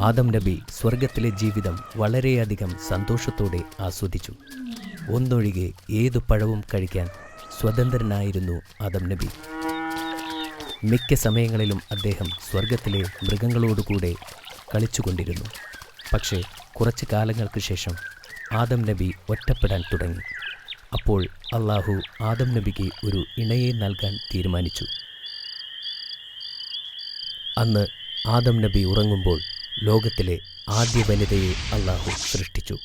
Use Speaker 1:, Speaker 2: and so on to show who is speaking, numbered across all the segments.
Speaker 1: ആദം നബി സ്വർഗത്തിലെ ജീവിതം വളരെയധികം സന്തോഷത്തോടെ ആസ്വദിച്ചു. ഒന്നൊഴികെ ഏതു പഴവും കഴിക്കാൻ സ്വതന്ത്രനായിരുന്നു ആദം നബി. മിക്ക സമയങ്ങളിലും അദ്ദേഹം സ്വർഗത്തിലെ മൃഗങ്ങളോടുകൂടെ കളിച്ചുകൊണ്ടിരുന്നു. പക്ഷേ കുറച്ച് കാലങ്ങൾക്ക് ശേഷം ആദം നബി ഒറ്റപ്പെടാൻ തുടങ്ങി. അപ്പോൾ അള്ളാഹു ആദം നബിക്ക് ഒരു ഇണയെ നൽകാൻ തീരുമാനിച്ചു. അന്ന് ആദം നബി ഉറങ്ങുമ്പോൾ ലോകത്തിലെ ആദ്യ വനിതയെ അള്ളാഹു സൃഷ്ടിച്ചു.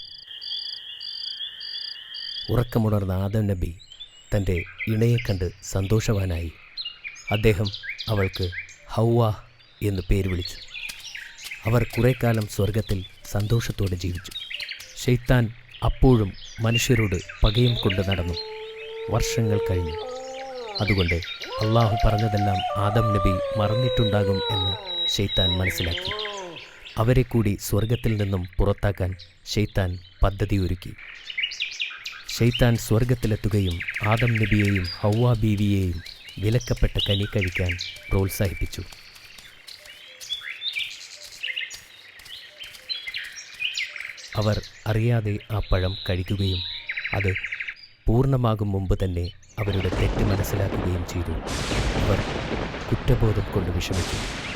Speaker 1: ഉറക്കമുണർന്ന ആദം നബി തന്റെ ഇണയെ കണ്ട് സന്തോഷവാനായി അദ്ദേഹം അവൾക്ക് ഹൗവ എന്ന് പേര് വിളിച്ചു. അവർ കുറേ കാലം സ്വർഗത്തിൽ സന്തോഷത്തോടെ ജീവിച്ചു. ഷെയ്ത്താൻ അപ്പോഴും മനുഷ്യരോട് പകയും കൊണ്ട് നടന്നു. വർഷങ്ങൾ കഴിഞ്ഞു. അതുകൊണ്ട് അള്ളാഹു പറഞ്ഞതെല്ലാം ആദം നബി മറന്നിട്ടുണ്ടാകും എന്ന് ഷെയ്ത്താൻ മനസ്സിലാക്കി. അവരെ കൂടി സ്വർഗത്തിൽ നിന്നും പുറത്താക്കാൻ ഷെയ്ത്താൻ പദ്ധതിയൊരുക്കി. ഷെയ്ത്താൻ സ്വർഗത്തിലെത്തുകയും ആദം നബിയെയും ഹൗവ ബീവിയെയും വിലക്കപ്പെട്ട കനി കഴിക്കാൻ പ്രോത്സാഹിപ്പിച്ചു. അവർ അറിയാതെ ആ പഴം കഴിക്കുകയും അത് പൂർണമാകും മുമ്പ് തന്നെ അവരുടെ തെറ്റ് മനസ്സിലാക്കുകയും ചെയ്തു. അവർ കുറ്റബോധം കൊണ്ട് വിഷമിച്ചു.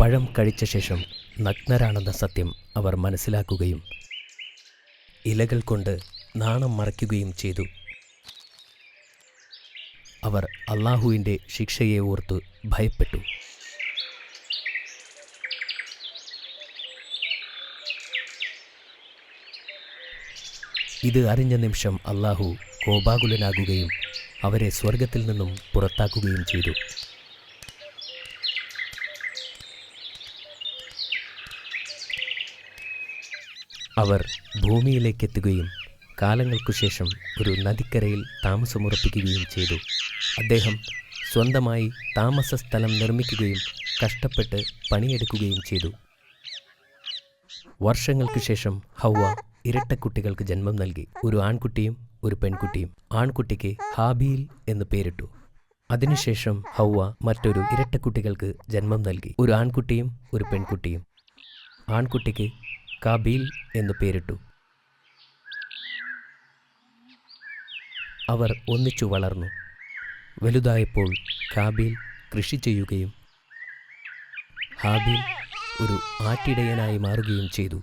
Speaker 1: പഴം കഴിച്ച ശേഷം നഗ്നരാണെന്ന സത്യം അവർ മനസ്സിലാക്കുകയും ഇലകൾ കൊണ്ട് നാണം മറയ്ക്കുകയും ചെയ്തു. അവർ അള്ളാഹുവിന്റെ ശിക്ഷയെ ഓർത്ത് ഭയപ്പെട്ടു. ഇത് അറിഞ്ഞ നിമിഷം അള്ളാഹു കോപാകുലനാകുകയും അവരെ സ്വർഗത്തിൽ നിന്നും പുറത്താക്കുകയും ചെയ്തു. അവർ ഭൂമിയിലേക്കെത്തുകയും കാലങ്ങൾക്കു ശേഷം ഒരു നദിക്കരയിൽ താമസമുറപ്പിക്കുകയും ചെയ്തു. അദ്ദേഹം സ്വന്തമായി താമസ സ്ഥലം നിർമ്മിക്കുകയും കഷ്ടപ്പെട്ട് പണിയെടുക്കുകയും ചെയ്തു. വർഷങ്ങൾക്ക് ശേഷം ഹൗവ ഇരട്ടക്കുട്ടികൾക്ക് ജന്മം നൽകി. ഒരു ആൺകുട്ടിയും ഒരു പെൺകുട്ടിയും. ആൺകുട്ടിക്ക് ഹാബീൽ എന്ന് പേരിട്ടു. അതിനുശേഷം ഹൗവ മറ്റൊരു ഇരട്ടക്കുട്ടികൾക്ക് ജന്മം നൽകി. ഒരു ആൺകുട്ടിയും ഒരു പെൺകുട്ടിയും. ആൺകുട്ടിക്ക് കാബീൽ എന്നു പേരിട്ടു. അവർ ഒന്നിച്ചു വളർന്നു. വലുതായപ്പോൾ കാബീൽ കൃഷി ചെയ്യുകയും ഹാബീൽ ഒരു ആട്ടിടയനായി മാറുകയും ചെയ്തു.